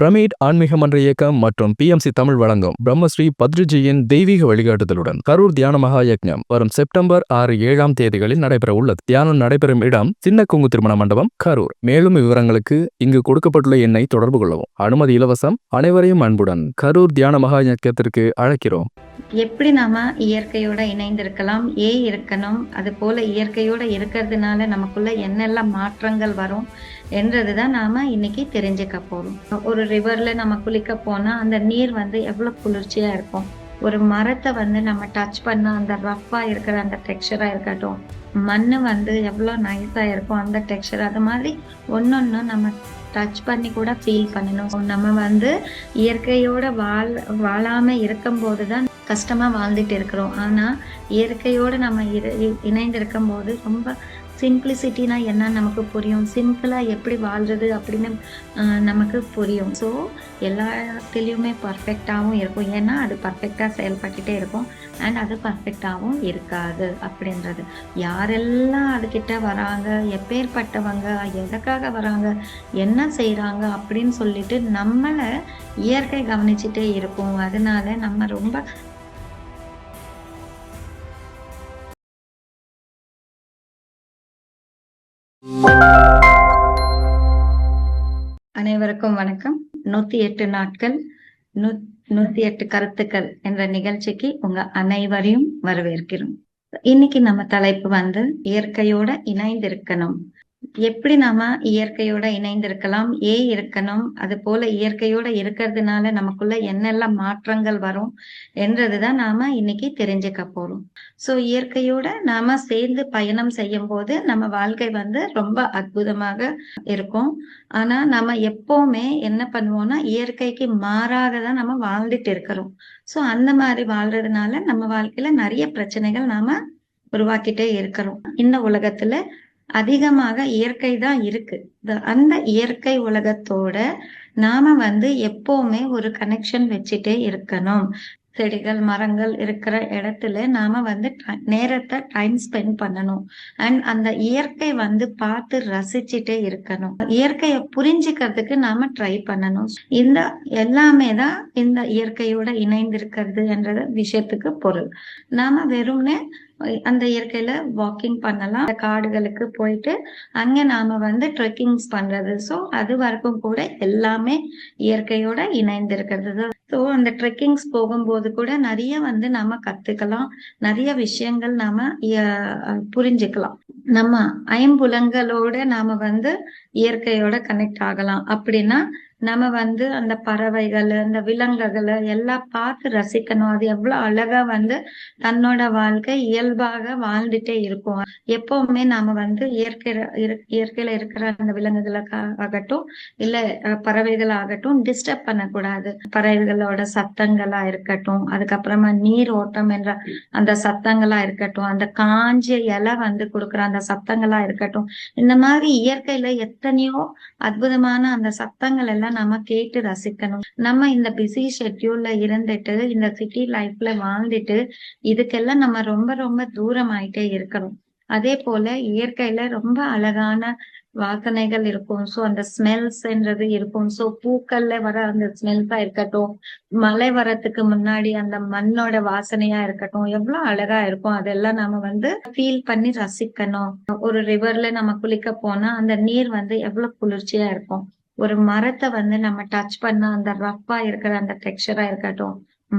Pyramid ஆன்மீக மன்ற இயக்கம் மற்றும் பிஎம்சி தமிழ் வழங்கும் பிரம்மஸ்ரீ பத்ரிஜியின் தெய்வீக வழிகாட்டுதலுடன் கரூர் தியான மகா யக்ஞம் வரும் செப்டம்பர் ஆறு ஏழாம் தேதிகளில் நடைபெற உள்ளது தியானம் நடைபெறும் இடம் சின்ன கொங்கு திருமண மண்டபம் கரூர். மேலும் விவரங்களுக்கு இங்கு கொடுக்கப்பட்டுள்ள எண்ணை தொடர்பு கொள்ளவும். அனுமதி இலவசம் அனைவரையும் அன்புடன் கரூர் தியான மகா யக்கத்திற்கு அழைக்கிறோம். எப்படி நாம இயற்கையோட இணைந்திருக்கலாம்? ஏன் இருக்கணும்? அது போல இயற்கையோட இருக்கிறதுனால நமக்குள்ள என்னெல்லாம் மாற்றங்கள் வரும்? என்றது தான் நாம இன்னைக்கு தெரிஞ்சுக்க போறோம். ஒரு ரிவர்ல நம்ம குளிக்க போனா அந்த நீர் வந்து எவ்வளவு குளிர்ச்சியா இருக்கும். ஒரு மரத்தை வந்து நம்ம டச் பண்ணா அந்த ரஃப்பா இருக்கிற அந்த டெக்ஸ்சரா இருக்கட்டும். மண் வந்து எவ்வளோ நைஸா இருக்கும் அந்த டெக்ஸ்சர் அது மாதிரி ஒன்னொன்னு நம்ம டச் பண்ணி கூட ஃபீல் பண்ணணும். நம்ம வந்து இயற்கையோட வாழ் வாழாம இருக்கும்போது தான் கஷ்டமா வாழ்ந்துட்டு இருக்கிறோம். ஆனா இயற்கையோட நம்ம இரு- இ- இணைந்து ரொம்ப சிம்பிளிசிட்டினா என்ன நமக்கு புரியும். சிம்பிளாக எப்படி வாழ்றது அப்படின்னு நமக்கு புரியும். ஸோ எல்லாத்துலேயுமே பர்ஃபெக்டாகவும் இருக்கும். ஏன்னா அது பர்ஃபெக்டாக செயல்பட்டுட்டே இருக்கும். அண்ட் அது பர்ஃபெக்டாகவும் இருக்காது அப்படின்றது. யாரெல்லாம் அதுக்கிட்ட வராங்க எப்பேற்பட்டவங்க எதுக்காக வராங்க என்ன செய்கிறாங்க அப்படின்னு சொல்லிட்டு நம்மளை இயற்கை கவனிச்சுட்டே இருப்போம். அதனால நம்ம ரொம்ப அனைவருக்கும் வணக்கம். நூத்தி எட்டு நாட்கள் நூத்தி எட்டு கருத்துக்கள் என்ற நிகழ்ச்சிக்கு உங்க அனைவரையும் வரவேற்கிறோம். இன்னைக்கு நம்ம தலைப்பு வந்து இயற்கையோட இணைந்திருக்கணும். எப்படி நாம இயற்கையோட இணைந்திருக்கலாம்? ஏ இருக்கணும்? அது போல இயற்கையோட இருக்கிறதுனால நமக்குள்ள என்னெல்லாம் மாற்றங்கள் வரும் என்றதுதான் நாம இன்னைக்கு தெரிஞ்சுக்க போறோம். சோ இயற்கையோட நாம சேர்ந்து பயணம் செய்யும் போது நம்ம வாழ்க்கை வந்து ரொம்ப அற்புதமாக இருக்கும். ஆனா நம்ம எப்பவுமே என்ன பண்ணுவோம்னா இயற்கைக்கு மாறாக தான் நம்ம வாழ்ந்துட்டு இருக்கிறோம். சோ அந்த மாதிரி வாழ்றதுனால நம்ம வாழ்க்கையில நிறைய பிரச்சனைகள் நாம உருவாக்கிட்டே இருக்கிறோம். இந்த உலகத்துல அதிகமாக இயற்கை தான் இருக்கு. அந்த இயற்கை உலகத்தோட நாம வந்து எப்பவுமே ஒரு கனெக்ஷன் வச்சுட்டே இருக்கணும். செடிகள் மரங்கள் இருக்கிற இடத்துல நாம வந்து நேரத்தை டைம் ஸ்பெண்ட் பண்ணணும். அண்ட் அந்த இயற்கை வந்து பார்த்து ரசிச்சுட்டே இருக்கணும். இயற்கையை புரிஞ்சுக்கிறதுக்கு நாம ட்ரை பண்ணணும். இந்த எல்லாமே தான் இந்த இயற்கையோட இணைந்திருக்கிறது என்ற விஷயத்துக்கு பொருள். நாம வெறும்னே அந்த இயற்கையில வாக்கிங் பண்ணலாம். அந்த காடுகளுக்கு போயிட்டு அங்க நாம வந்து ட்ரெக்கிங்ஸ் பண்றது. சோ அது வரைக்கும் கூட எல்லாமே இயற்கையோட இணைந்திருக்கிறது. ஸோ அந்த ட்ரெக்கிங்ஸ் போகும்போது கூட நிறைய வந்து நாம கத்துக்கலாம். நிறைய விஷயங்கள் நாம புரிஞ்சுக்கலாம். நம்ம ஐம்புலங்களோட நாம வந்து இயற்கையோட கனெக்ட் ஆகலாம். அப்படின்னா நம்ம வந்து அந்த பறவைகள் அந்த விலங்குகளை எல்லாம் பார்த்து ரசிக்கணும். அது எவ்வளவு அழகா வந்து தன்னோட வாழ்க்கை இயல்பாக வாழ்ந்துட்டே இருக்கும். எப்பவுமே நாம வந்து இயற்கை இயற்கையில இருக்கிற அந்த விலங்குகளுக்கு ஆகட்டும் இல்ல பறவைகள் ஆகட்டும் டிஸ்டர்ப் பண்ணக்கூடாது. பறவைகளோட சத்தங்களா இருக்கட்டும் அதுக்கப்புறமா நீர் ஓட்டம் என்ற அந்த சத்தங்களா இருக்கட்டும் அந்த காஞ்ச இலை வந்து கொடுக்குற அந்த சத்தங்களா இருக்கட்டும் இந்த மாதிரி இயற்கையில எத்தனையோ அற்புதமான அந்த சத்தங்கள் எல்லாம் நம்ம கேட்டு ரசிக்கணும். நம்ம இந்த பிஸி ஷெட்யூல்ல இருந்துட்டு இந்த சிட்டி லைஃப்ல வாழ்ந்துட்டு இதுக்கெல்லாம் நம்ம ரொம்ப ரொம்ப தூரம் ஆயிட்டே இருக்கிறோம் அதே போல இயற்கையில ரொம்ப அழகான வாசனைகள் இருக்கும். சோ அந்த ஸ்மெல்ஸ்ன்றது இருக்கும். சோ பூக்கள்ல வர அந்த ஸ்மெல்ஸா இருக்கட்டும். மழை வரத்துக்கு முன்னாடி அந்த மண்ணோட வாசனையா இருக்கட்டும். எவ்வளவு அழகா இருக்கும். அதெல்லாம் நாம வந்து ஃபீல் பண்ணி ரசிக்கணும். ஒரு ரிவர்ல நம்ம குளிக்க போனா அந்த நீர் வந்து எவ்வளவு குளிர்ச்சியா இருக்கும். ஒரு மரத்தை வந்து நம்ம டச் பண்ண அந்த ரஃப்பா இருக்கிற அந்த டெக்ஸ்சரா இருக்கட்டும்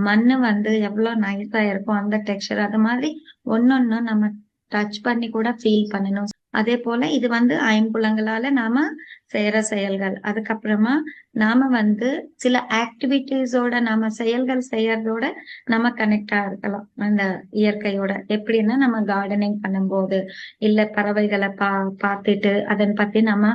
மண்ணு வந்து எவ்வளவு நைஸா இருக்கும் அந்த டெக்ஸ்டர் அது மாதிரி ஒன்னொன்னு நம்ம டச் பண்ணி கூட ஃபீல் பண்ணணும். அதே போல இது வந்து ஐம்புலங்களால நாம செய்யற செயல்கள். அதுக்கப்புறமா நாம வந்து சில ஆக்டிவிட்டிஸோட நாம செயல்கள் செய்யறதோட நம்ம கனெக்டா இருக்கலாம். அந்த இயற்கையோட. எப்படின்னா நம்ம கார்டனிங் பண்ணும்போது இல்ல பறவைகளை பா பார்த்துட்டு அதன் பத்தி நம்ம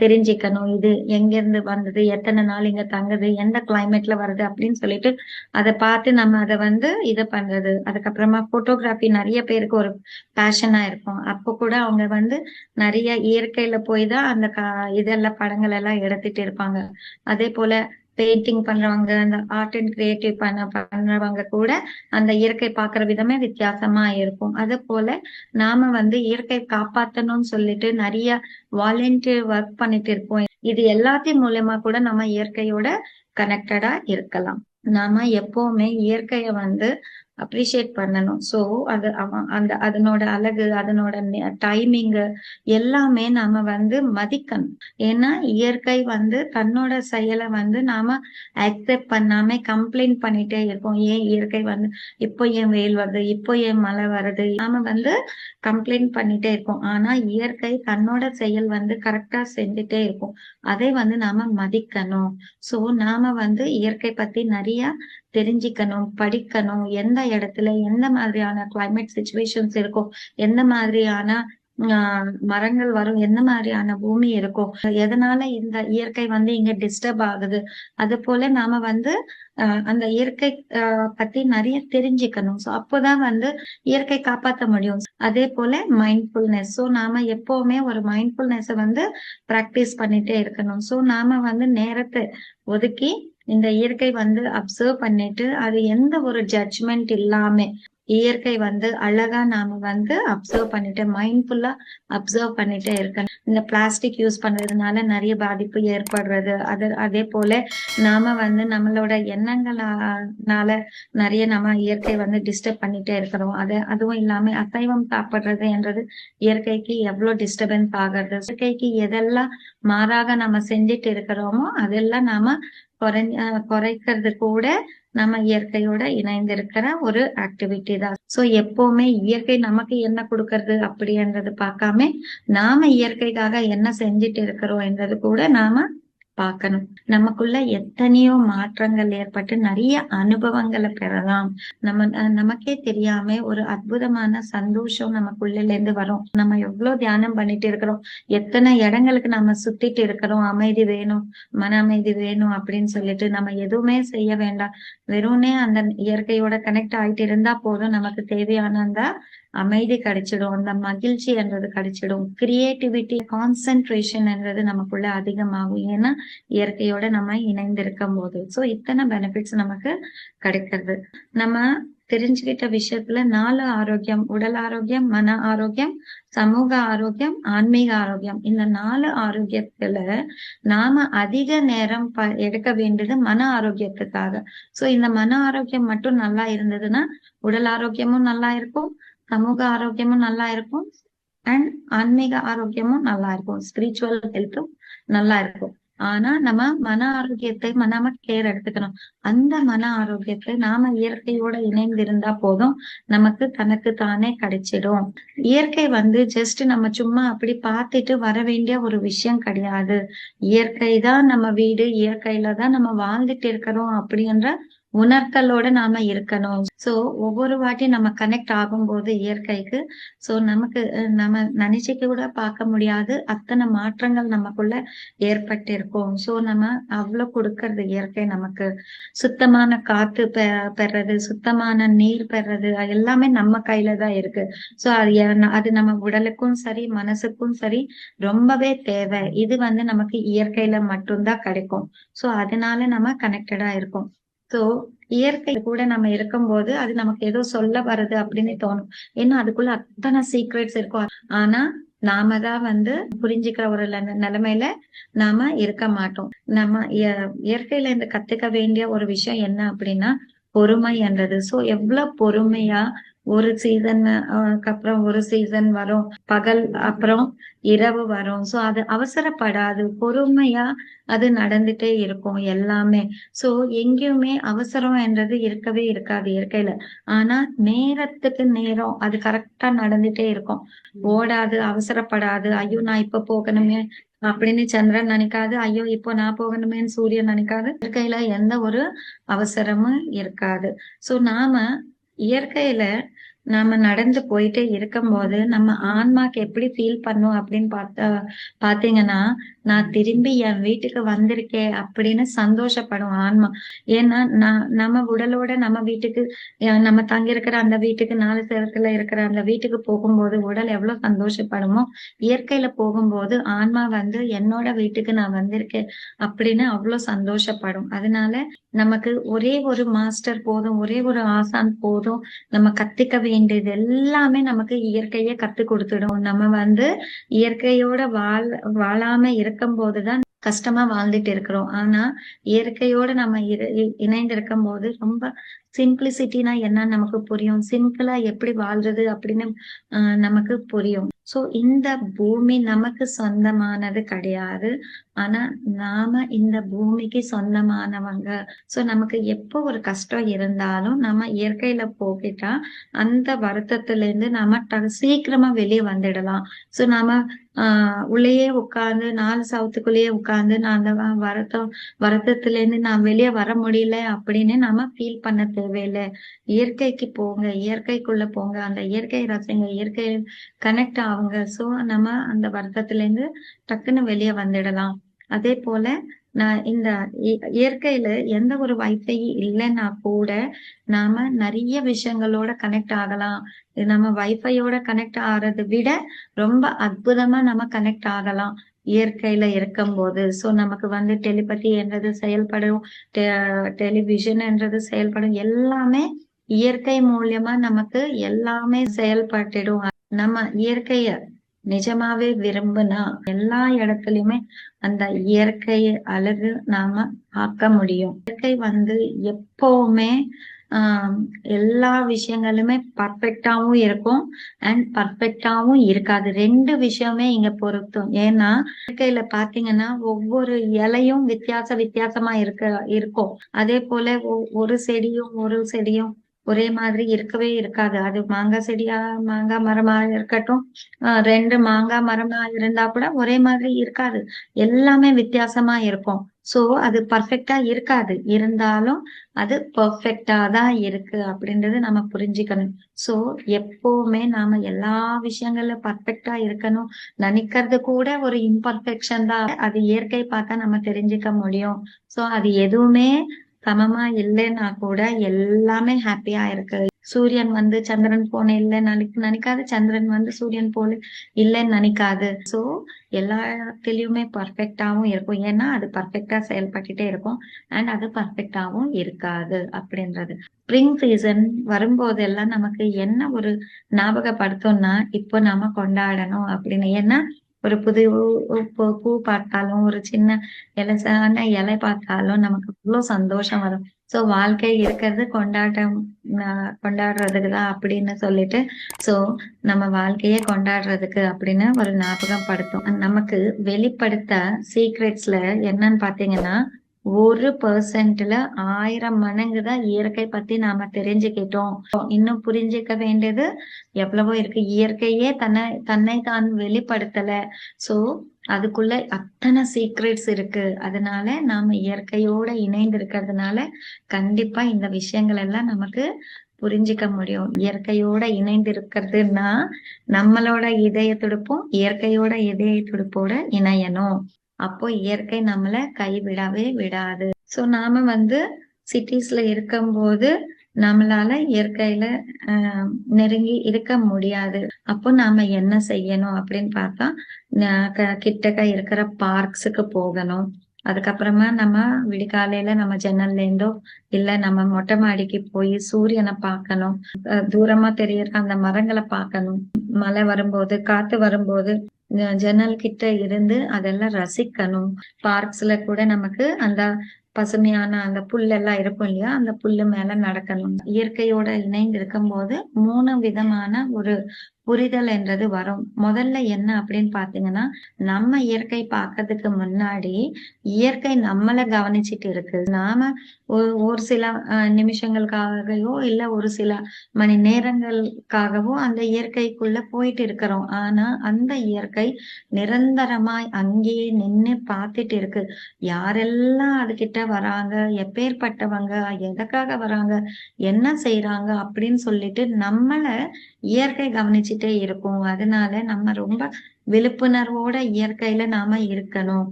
தெரிஞ்சுக்கணும். இது எங்க இருந்து வந்தது? எத்தனை நாள் இங்க தங்குது? எந்த கிளைமேட்ல வருது? அப்படின்னு சொல்லிட்டு அதை பார்த்து நம்ம அதை வந்து இது பண்றது. அதுக்கப்புறமா போட்டோகிராஃபி நிறைய பேருக்கு ஒரு பேஷனா இருக்கும். அப்போ கூட அவங்க வந்து நிறைய இயற்கையில போய் தான் அந்த கா இதெல்லாம் படங்கள் எல்லாம் எடுத்துட்டு இருப்பாங்க. அதே போல பெயிண்டிங் பண்றவங்க அந்த ஆர்ட் அண்ட் கிரியேட்டிவ் பண்ண பண்றவங்க கூட அந்த இயற்கை பாக்குற விதமே வித்தியாசமா இருக்கும். அது போல நாம வந்து இயற்கை காப்பாத்தணும்னு சொல்லிட்டு நிறைய வாலண்டியர் ஒர்க் பண்ணிட்டு இருப்போம் இது எல்லாத்தையும் மூலயமா கூட நம்ம இயற்கையோட கனெக்டடா இருக்கலாம். நாம எப்பவுமே இயற்கைய வந்து அப்ரிஷியேட் பண்ணணும். சோ அது அவன் அந்த அதனோட அழகு அதனோட டைமிங்கு எல்லாமே நாம வந்து மதிக்கணும். ஏன்னா இயற்கை வந்து தன்னோட செயலை வந்து நாம அக்செப்ட் பண்ணாம கம்ப்ளைண்ட் பண்ணிட்டே இருக்கோம். ஏன் இயற்கை வந்து இப்போ ஏன் வெயில் வருது இப்போ ஏன் மழை வருது? நாம வந்து கம்ப்ளைண்ட் பண்ணிட்டே இருக்கோம். ஆனா இயற்கை தன்னோட செயல் வந்து கரெக்டா செஞ்சுட்டே இருக்கும். அதை வந்து நாம மதிக்கணும். சோ நாம வந்து இயற்கை பத்தி நிறைய தெரிஞ்சுக்கணும் படிக்கணும் எந்த இடத்துல எந்த மாதிரியான கிளைமேட் சுச்சுவேஷன்ஸ் இருக்கும் எந்த மாதிரியான ஆஹ் மரங்கள் வரும் எந்த மாதிரியான பூமி இருக்கும் எதனால இந்த இயற்கை வந்து இங்க டிஸ்டர்ப் ஆகுது அது போல நாம வந்து ஆஹ் அந்த இயற்கை ஆஹ் பத்தி நிறைய தெரிஞ்சுக்கணும். சோ அப்போதான் வந்து இயற்கை காப்பாத்த முடியும். அதே போல மைண்ட்ஃபுல்னஸ் சோ நாம எப்பவுமே ஒரு மைண்ட்ஃபுல்னஸ் வந்து பிராக்டிஸ் பண்ணிட்டே இருக்கணும். சோ நாம வந்து நேரத்தை ஒதுக்கி இந்த இயற்கை வந்து அப்சர்வ் பண்ணிட்டு அது எந்த ஒரு ஜட்ஜ்மெண்ட் இல்லாம இயற்கை வந்து அழகா நாம வந்து அப்சர்வ் பண்ணிட்டு மைண்ட்ஃபுல்லா அப்சர்வ் பண்ணிட்டே இருக்கணும். இந்த பிளாஸ்டிக் யூஸ் பண்றதுனால நிறைய பாதிப்பு ஏற்படுறது. அது அதே போல நாம வந்து நம்மளோட எண்ணங்களால நிறைய நம்ம இயற்கை வந்து டிஸ்டர்ப் பண்ணிட்டே இருக்கிறோம். அது அதுவும் இல்லாம அசைவம் சாப்பிடுறது என்றது இயற்கைக்கு எவ்வளவு டிஸ்டர்பன்ஸ் ஆகுறது? இயற்கைக்கு எதெல்லாம் மாறாக நம்ம செஞ்சுட்டு இருக்கிறோமோ அதெல்லாம் நாம குறை குறைக்கிறது கூட நம்ம இயற்கையோட இணைந்திருக்கிற ஒரு ஆக்டிவிட்டி தான். சோ எப்பவுமே இயற்கை நமக்கு என்ன கொடுக்கறது அப்படின்றது பார்க்காம நாம இயற்கைக்காக என்ன செஞ்சுட்டு இருக்கிறோம் என்றது கூட நாம பார்க்கணும். நமக்குள்ள எத்தனையோ மாற்றங்கள் ஏற்பட்டு நிறைய அனுபவங்களை பெறலாம். நம்ம நமக்கே தெரியாம ஒரு அற்புதமான சந்தோஷம் நமக்குள்ள இருந்து வரும். நம்ம எவ்வளவு தியானம் பண்ணிட்டு இருக்கிறோம். எத்தனை இடங்களுக்கு நம்ம சுத்திட்டு இருக்கிறோம். அமைதி வேணும் மன அமைதி வேணும் அப்படின்னு சொல்லிட்டு நம்ம எதுவுமே செய்ய வேண்டாம். வெறும்னே அந்த இயற்கையோட கனெக்ட் ஆயிட்டு இருந்தா போதும் நமக்கு தேவையான அந்த அமைதி கிடைச்சிடும் அந்த மகிழ்ச்சி என்றது கிடைச்சிடும். கிரியேட்டிவிட்டி கான்சென்ட்ரேஷன் என்றது நமக்குள்ள அதிகமாகும். ஏன்னா இயற்கையோட நம்ம இணைந்திருக்கும் போது சோ இத்தனை பெனிஃபிட்ஸ் நமக்கு கிடைக்கிறது. நம்ம தெரிஞ்சுக்கிட்ட விஷயத்துல நாலு ஆரோக்கியம் உடல் ஆரோக்கியம் மன ஆரோக்கியம் சமூக ஆரோக்கியம் ஆன்மீக ஆரோக்கியம். இந்த நாலு ஆரோக்கியத்துல நாம அதிக நேரம் ப எடுக்க வேண்டியது மன ஆரோக்கியத்துக்காக. சோ இந்த மன ஆரோக்கியம் மட்டும் நல்லா இருந்ததுன்னா உடல் ஆரோக்கியமும் நல்லா இருக்கும். சமூக ஆரோக்கியமும் நல்லா இருக்கும். அண்ட் ஆன்மீக ஆரோக்கியமும் நல்லா இருக்கும். ஸ்பிரிச்சுவல் ஹெல்த்தும் நல்லா இருக்கும். ஆனா நம்ம மன ஆரோக்கியத்தை நாம கேர் எடுத்துக்கணும். அந்த மன ஆரோக்கியத்தை நாம இயற்கையோட இணைந்து இருந்தா போதும். நமக்கு தனக்கு தானே கிடைச்சிடும். இயற்கை வந்து ஜஸ்ட் நம்ம சும்மா அப்படி பார்த்துட்டு வர வேண்டிய ஒரு விஷயம் கிடையாது. இயற்கை தான் நம்ம வீடு. இயற்கையில தான் நம்ம வாழ்ந்துட்டு இருக்கிறோம் அப்படின்ற உணர்த்தலோட நாம இருக்கணும். சோ ஒவ்வொரு வாட்டி நம்ம கனெக்ட் ஆகும்போது இயற்கைக்கு சோ நமக்கு நம்ம நினைச்சு கூட பார்க்க முடியாது. அத்தனை மாற்றங்கள் நமக்குள்ள ஏற்பட்டு இருக்கும் சோ நம்ம அவ்வளவு கொடுக்கறது இயற்கை நமக்கு. சுத்தமான காத்து பெ பெறது சுத்தமான நீர் பெறது எல்லாமே நம்ம கையில தான் இருக்கு. சோ அது அது நம்ம உடலுக்கும் சரி மனசுக்கும் சரி ரொம்பவே தேவை. இது வந்து நமக்கு இயற்கையில மட்டும்தான் கிடைக்கும். சோ அதனால நம்ம கனெக்டடா இருக்கும். சோ இயற்கை கூட நம்ம இருக்கும்போது அது நமக்கு ஏதோ சொல்ல வருது அப்படின்னு தோணும். ஏன்னா அதுக்குள்ள அத்தனை சீக்ரெட்ஸ் இருக்கும் ஆனா நாம தான் வந்து புரிஞ்சுக்கிற ஒரு நிலைமையில நாம இருக்க மாட்டோம். நம்ம இயற்கையில இருந்து கத்துக்க வேண்டிய ஒரு விஷயம் என்ன அப்படின்னா பொறுமை என்றது. சோ எவ்வளவு பொறுமையா ஒரு சீசன் அப்புறம் ஒரு சீசன் வரும். பகல் அப்புறம் இரவு வரும். சோ அது அவசரப்படாது. பொறுமையா அது நடந்துட்டே இருக்கும் எல்லாமே. சோ எங்கேயுமே அவசரம் என்றது இருக்கவே இருக்காது இயற்கையில. ஆனா நேரத்துக்கு நேரம் அது கரெக்டா நடந்துட்டே இருக்கும். ஓடாது அவசரப்படாது. ஐயோ நான் இப்ப போகணுமே அப்படின்னு சந்திரன் நினைக்காது. ஐயோ இப்போ நான் போகணுமேன்னு சூரியன் நினைக்காது. இயற்கையில எந்த ஒரு அவசரமும் இருக்காது. சோ நாம இயற்கையில நாம நடந்து போயிட்டே இருக்கும்போது நம்ம ஆன்மாக்கு எப்படி ஃபீல் பண்ணும் அப்படின்னு பார்த்தா பாத்தீங்கன்னா நான் திரும்பி என் வீட்டுக்கு வந்திருக்கேன் அப்படின்னு சந்தோஷப்படும் ஆன்மா. ஏன்னா நான் நம்ம உடலோட நம்ம வீட்டுக்கு நம்ம தங்கி இருக்கிற அந்த வீட்டுக்கு நாலு சேரத்துல இருக்கிற அந்த வீட்டுக்கு போகும்போது உடல் எவ்வளவு சந்தோஷப்படுமோ இயற்கையில போகும்போது ஆன்மா வந்து என்னோட வீட்டுக்கு நான் வந்திருக்கேன் அப்படின்னு அவ்வளவு சந்தோஷப்படும். அதனால நமக்கு ஒரே ஒரு மாஸ்டர் போதும் ஒரே ஒரு ஆசான் போதும் நம்ம கத்துக்க வேண்டியது எல்லாமே நமக்கு இயற்கையே கத்து கொடுத்துடும். நம்ம வந்து இயற்கையோட வாழ் வாழாம இருக்கும் போதுதான் கஷ்டமா வாழ்ந்துட்டு இருக்கிறோம். ஆனா இயற்கையோட நம்ம இ- இணைந்து இருக்கும் போது ரொம்ப சிம்பிளிசிட்டினா என்னன்னு நமக்கு புரியும். சிம்பிளா எப்படி வாழ்றது அப்படின்னு ஆஹ் நமக்கு புரியும். சோ இந்த பூமி நமக்கு சொந்தமானது கிடையாது. ஆனா நாம இந்த பூமிக்கு சொந்தமானவங்க. சோ நமக்கு எப்போ ஒரு கஷ்டம் இருந்தாலும் நம்ம இயற்கையில போகிட்டா அந்த வருத்தத்துல இருந்து நம்ம ட- சீக்கிரமா வெளியே வந்துடலாம். சோ நாம ஆஹ் உள்ளேயே உட்கார்ந்து நாலு சவுத்துக்குள்ளேயே உட்கார்ந்து நான் அந்த வருத்தம் வருத்தத்துல இருந்து நான் வெளியே வர முடியல அப்படின்னு நாம ஃபீல் பண்ண தேவையில்லை. இயற்கைக்கு போங்க இயற்கைக்குள்ள போங்க. அந்த இயற்கை ரசிங்க இயற்கை கனெக்ட் ஆகுங்க. சோ நம்ம அந்த வருத்தத்துல இருந்து டக்குன்னு வெளியே வந்துடலாம். அதே போல நான் இந்த இ- இயற்கையில எந்த ஒரு வைஃபை இல்லைன்னா கூட நாம நிறைய விஷயங்களோட கனெக்ட் ஆகலாம். நம்ம வைஃபையோட கனெக்ட் ஆகிறத விட ரொம்ப அற்புதமா நம்ம கனெக்ட் ஆகலாம். இயற்கையில இருக்கும்போது. ஸோ நமக்கு வந்து டெலிபதி என்றது செயல்படும் டெலிவிஷன் என்றது செயல்படும். எல்லாமே இயற்கை மூலியமா நமக்கு எல்லாமே செயல்பட்டுடும். நம்ம இயற்கைய நிஜமாவே விரும்புனா எல்லா இடத்துலயுமே அந்த இயற்கை அழகு நாம பார்க்க முடியும். இயற்கை வந்து எப்பவுமே ஆஹ் எல்லா விஷயங்களுமே பர்ஃபெக்டாவும் இருக்கும் அண்ட் பர்ஃபெக்டாவும் இருக்காது. ரெண்டு விஷயமே இங்க பொருத்தும் ஏன்னா இயற்கையில பாத்தீங்கன்னா ஒவ்வொரு இலையும் வித்தியாச வித்தியாசமா இருக்க இருக்கும். அதே போல ஒ- ஒரு செடியும் ஒரு செடியும் ஒரே மாதிரி இருக்கவே இருக்காது. அது மாங்காய் செடியா மாங்காய் மரமா இருக்கட்டும் ரெண்டு மாங்காய் மரமா இருந்தா கூட ஒரே மாதிரி இருக்காது. எல்லாமே வித்தியாசமா இருக்கும். சோ அது பர்ஃபெக்டா இருக்காது. இருந்தாலும் அது பர்ஃபெக்டா தான் இருக்கு அப்படின்றது நம்ம புரிஞ்சுக்கணும். சோ எப்பவுமே நாம எல்லா விஷயங்கள்ல பர்ஃபெக்டா இருக்கணும். நினைக்கிறது கூட ஒரு இம்பர்ஃபெக்ஷன் தான். அது இயற்கை பார்த்தா நம்ம தெரிஞ்சுக்க முடியும். சோ அது எதுவுமே சமமா இல்லைன்னா கூட எல்லாமே ஹாப்பியா இருக்கு. சூரியன் வந்து சந்திரன் போன இல்லை நினைக்க நினைக்காது சந்திரன் வந்து சூரியன் போல இல்லைன்னு நினைக்காது. சோ எல்லாத்துலயுமே பர்ஃபெக்டாவும் இருக்கும். ஏன்னா அது பர்ஃபெக்டா செயல்பட்டுட்டே இருக்கும். அண்ட் அது பர்ஃபெக்டாவும் இருக்காது அப்படின்றது. ஸ்ப்ரிங் சீசன் வரும்போதெல்லாம் நமக்கு என்ன ஒரு ஞாபகப்படுத்தும்னா இப்போ நாம கொண்டாடணும் அப்படின்னு. ஏன்னா ஒரு புது பூ பூ பார்த்தாலும் ஒரு சின்ன இலசான இலை பார்த்தாலும் நமக்கு அவ்வளவு சந்தோஷம் வரும். சோ வாழ்க்கை இருக்கிறது கொண்டாட்டம் ஆஹ் கொண்டாடுறதுக்கு தான் அப்படின்னு சொல்லிட்டு சோ நம்ம வாழ்க்கையே கொண்டாடுறதுக்கு அப்படின்னு ஒரு ஞாபகம் படுத்தும் நமக்கு வெளிப்படுத்த சீக்ரெட்ஸ்ல என்னன்னு பாத்தீங்கன்னா ஒரு பர்சன்ட்ல ஆயிரம் மடங்கு தான் இயற்கை பத்தி நாம தெரிஞ்சுக்கிட்டோம். இன்னும் புரிஞ்சுக்க வேண்டியது எவ்வளவோ இருக்கு. இயற்கையே தன்னை தன்னை தான் வெளிப்படுத்தல. சோ அதுக்குள்ள அத்தனை சீக்ரெட்ஸ் இருக்கு. அதனால நாம இயற்கையோட இணைந்து இருக்கிறதுனால கண்டிப்பா இந்த விஷயங்கள் எல்லாம் நமக்கு புரிஞ்சுக்க முடியும். இயற்கையோட இணைந்து இருக்கிறதுன்னா நம்மளோட இதய துடுப்பும் இயற்கையோட இதய துடுப்போட இணையணும். அப்போ இயற்கை நம்மள கைவிடவே விடாது. சோ நாம வந்து சிட்டிஸ்ல இருக்கும்போது நம்மளால இயற்கையில நெருங்கி இருக்க முடியாது. அப்போ நாம என்ன செய்யணும் அப்படின்னு பார்த்தா க- கிட்டக்க இருக்கிற பார்க்ஸுக்கு போகணும். அதுக்கப்புறமா நம்ம விடிகாலையில நம்ம ஜன்னல்ல இருந்தோ இல்ல நம்ம மொட்டை மாடிக்கு போய் சூரியனை பார்க்கணும். தூரமா தெரியற அந்த மரங்களை பார்க்கணும். மழை வரும்போது காத்து வரும்போது ஜன்னல் கிட்ட இருந்து அதெல்லாம் ரசிக்கணும். பார்க்ஸ்ல கூட நமக்கு அந்த பசுமையான அந்த புல்லெல்லாம் இருக்கும் இல்லையா? அந்த புல்லு மேல நடக்கணும். இயற்கையோட இணைந்து இருக்கும் போது மூணு விதமான ஒரு புரிதல் என்றது வரும். முதல்ல என்ன அப்படின்னு பாத்தீங்கன்னா நம்ம இயற்கை பார்க்கறதுக்கு முன்னாடி இயற்கை நம்மள கவனிச்சிட்டு இருக்கு. நாம ஒரு ஒரு சில நிமிஷங்களுக்காகவோ இல்ல ஒரு சில மணி நேரங்களுக்காகவோ அந்த இயற்கைக்குள்ள போயிட்டு இருக்கிறோம். ஆனா அந்த இயற்கை நிரந்தரமாய் அங்கேயே நின்னு பார்த்துட்டு இருக்கு. யாரெல்லாம் அதுகிட்ட வராங்க எப்பேற்பட்டவங்க எதுக்காக வராங்க என்ன செய்யறாங்க அப்படின்னு சொல்லிட்டு நம்மள இயற்கை கவனிச்சு கவனிச்சுட்டே இருக்கும். அதனால நம்ம ரொம்ப விழிப்புணர்வோட இயற்கையில நாம இருக்கணும்.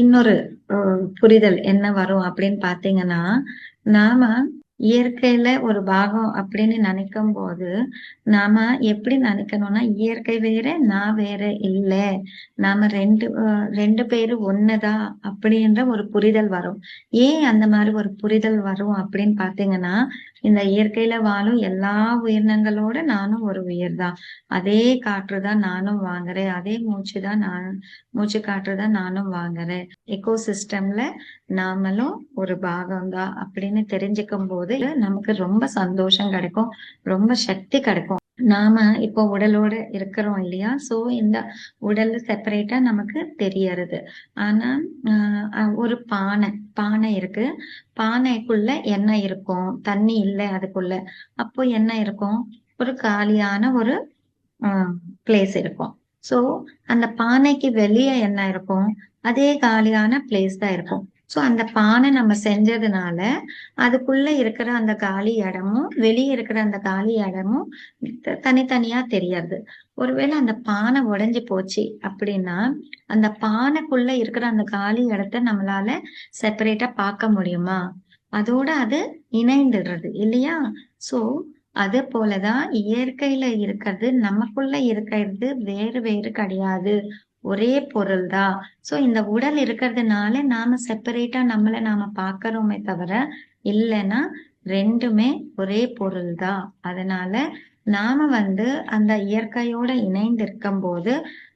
இன்னொரு புரிதல் என்ன வரும் அப்படின்னு பாத்தீங்கன்னா நாம இயற்கையில ஒரு பாகம் அப்படின்னு நினைக்கும் போது நாம எப்படி நினைக்கணும்னா இயற்கை வேற நான் வேற இல்ல. நாம ரெண்டு ரெண்டு பேரும் ஒண்ணுதான் அப்படின்ற ஒரு புரிதல் வரும். ஏன் அந்த மாதிரி ஒரு புரிதல் வரும் அப்படின்னு பாத்தீங்கன்னா இந்த இயற்கையில வாழும் எல்லா உயிரினங்களோட நானும் ஒரு உயிர் தான் அதே காற்று தான் நானும் வாங்குறேன். அதே மூச்சுதான் நான் மூச்சு காற்று தான் நானும் வாங்குறேன். எக்கோ சிஸ்டம்ல நாமளும் ஒரு பாகம் தான் அப்படின்னு தெரிஞ்சுக்கும் போது நமக்கு ரொம்ப சந்தோஷம் கிடைக்கும். ரொம்ப சக்தி கிடைக்கும். நாம இப்போ உடலோட இருக்கிறோம் இல்லையா? சோ இந்த உடல் செப்பரேட்டா நமக்கு தெரியறது. ஆனா ஆஹ் ஒரு பானை பானை இருக்கு. பானைக்குள்ள என்ன இருக்கும். தண்ணி இல்லை அதுக்குள்ள. அப்போ என்ன இருக்கும்? ஒரு காலியான ஒரு பிளேஸ் இருக்கும். சோ அந்த பானைக்கு வெளியே என்ன இருக்கும்? அதே காலியான பிளேஸ் தான் இருக்கும். ஸோ அந்த பானை நம்ம செஞ்சதுனால அதுக்குள்ள இருக்கிற அந்த காலி இடமும் வெளியே இருக்கிற அந்த காலி இடமும் தனித்தனியா தெரியறது ஒருவேளை அந்த பானை உடைஞ்சு போச்சு அப்படின்னா அந்த பானைக்குள்ள இருக்கிற அந்த காலி இடத்த நம்மளால செப்பரேட்டா பார்க்க முடியுமா? அதோட அது இணைந்துடுறது இல்லையா? சோ அது போலதான் இயற்கையில இருக்கிறது நமக்குள்ள இருக்கிறது வேறு வேறு கிடையாது. ஒரே பொருள் தான். ஸோ இந்த உடல் இருக்கிறதுனால நாம செப்பரேட்டா நம்மள நாம பாக்குறோமே தவிர இல்லைன்னா ரெண்டுமே ஒரே பொருள் தான். அதனால நாம வந்து அந்த இயற்கையோட இணைந்து இருக்கும் போது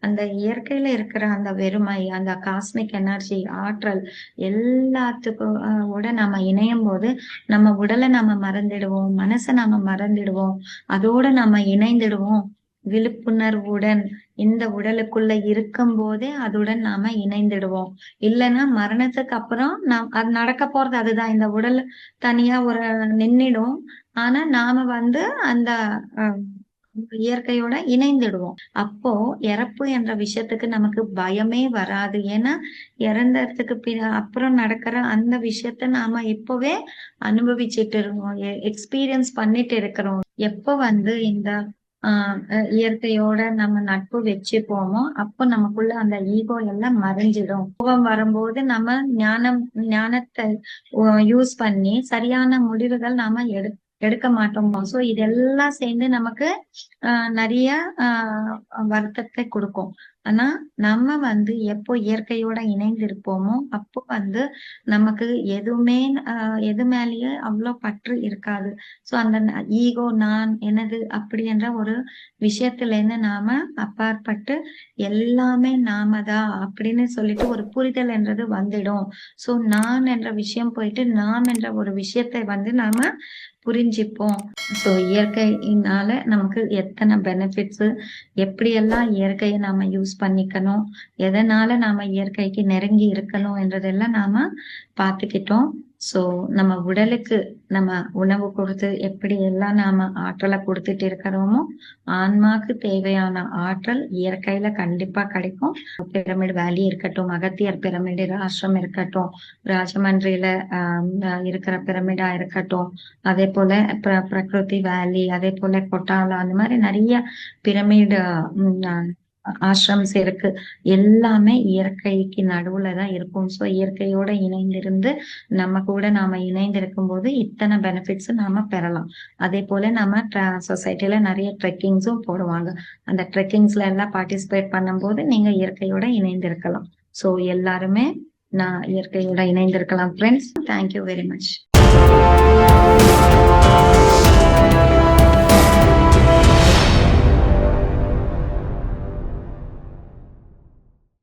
அந்த இயற்கையில இருக்கிற அந்த வெறுமை அந்த காஸ்மிக் எனர்ஜி ஆற்றல் எல்லாத்துக்கும் ஓட நம்ம இணையும் போது நம்ம உடலை நம்ம மறந்துடுவோம் மனசை நாம மறந்துடுவோம் அதோட நம்ம இணைந்துடுவோம். விழிப்புணர்வுடன் இந்த உடலுக்குள்ள இருக்கும் போதே அதுடன் நாம இணைந்துடுவோம். இல்லைன்னா மரணத்துக்கு அப்புறம் நாம் அது நடக்க போறது அதுதான். இந்த உடல் தனியா ஒரு நின்னுடும். ஆனா நாம வந்து அந்த இயற்கையோட இணைந்துடுவோம். அப்போ இறப்பு என்ற விஷயத்துக்கு நமக்கு பயமே வராது. ஏன்னா இறந்ததுக்கு பின்ன அப்புறம் நடக்கிற அந்த விஷயத்த நாம இப்பவே அனுபவிச்சுட்டு இருக்கோம். எக்ஸ்பீரியன்ஸ் பண்ணிட்டு இருக்கிறோம். எப்போ வந்து இந்த இயற்கையோட நம்ம நட்பு வச்சுப்போமோ அப்போ நமக்குள்ள அந்த ஈகோ எல்லாம் மறைஞ்சிடும். கோபம் வரும்போது நம்ம ஞானம் ஞானத்தை யூஸ் பண்ணி சரியான முடிவுகள் நாம எடு எடுக்க மாட்டோமோ? சோ இதெல்லாம் சேர்ந்து நமக்கு ஆஹ் நிறைய ஆஹ் வருத்தத்தை கொடுக்கும். ஆனா நம்ம வந்து எப்போ இயற்கையோட இணைந்து இருப்போமோ அப்போ வந்து நமக்கு எதுவுமே எது மேலேயே அவ்வளோ பற்று இருக்காது. சோ அந்த ஈகோ நான் எனது அப்படின்ற ஒரு விஷயத்துல இருந்து நாம அப்பாற்பட்டு எல்லாமே நாம தான் அப்படின்னு சொல்லிட்டு ஒரு புரிதல் என்றது வந்துடும். சோ நான் என்ற விஷயம் போயிட்டு நாம் என்ற ஒரு விஷயத்தை வந்து நாம புரிஞ்சுப்போம். ஸோ இயற்கையினால நமக்கு எத்தனை பெனிஃபிட்ஸ் எப்படியெல்லாம் இயற்கையை நாம யூஸ் பண்ணிக்கணும் எதனால நாம இயற்கைக்கு நெருங்கி இருக்கணும் என்றதெல்லாம் நாம பார்த்துக்கிட்டோம். சோ நம்ம உடலுக்கு நம்ம உணவு கொடுத்து எப்படி எல்லாம் நாம ஆற்றலை கொடுத்துட்டு இருக்கிறோமோ ஆன்மாக்கு தேவையான ஆற்றல் இயற்கையில கண்டிப்பா கிடைக்கும். பிரமிடு வேலி இருக்கட்டும் அகத்தியர் பிரமிடு ஆசிரம் இருக்கட்டும் ராஜமன்றியில ஆஹ் இருக்கிற பிரமிடா இருக்கட்டும் அதே போல பிர பிரகிருதி வேலி அதே போல கொட்டாலா அந்த மாதிரி நிறைய பிரமிடு ஆசிரம்ஸ் இருக்கு எல்லாமே இயற்கைக்கு நடுவுல தான் இருக்கும் ஸோ இயற்கையோட இணைந்திருந்து நம்ம கூட நாம இணைந்து இருக்கும்போது இத்தனை பெனிஃபிட்ஸ் நாம பெறலாம் அதே போல நம்ம சொசைட்டில நிறைய ட்ரெக்கிங்ஸும் போடுவாங்க அந்த ட்ரெக்கிங்ஸ்ல எல்லாம் பார்ட்டிசிபேட் பண்ணும்போது நீங்க இயற்கையோட இணைந்திருக்கலாம் ஸோ எல்லாருமே நான் இயற்கையோட இணைந்திருக்கலாம் ஃப்ரெண்ட்ஸ் தேங்க்யூ வெரி மச்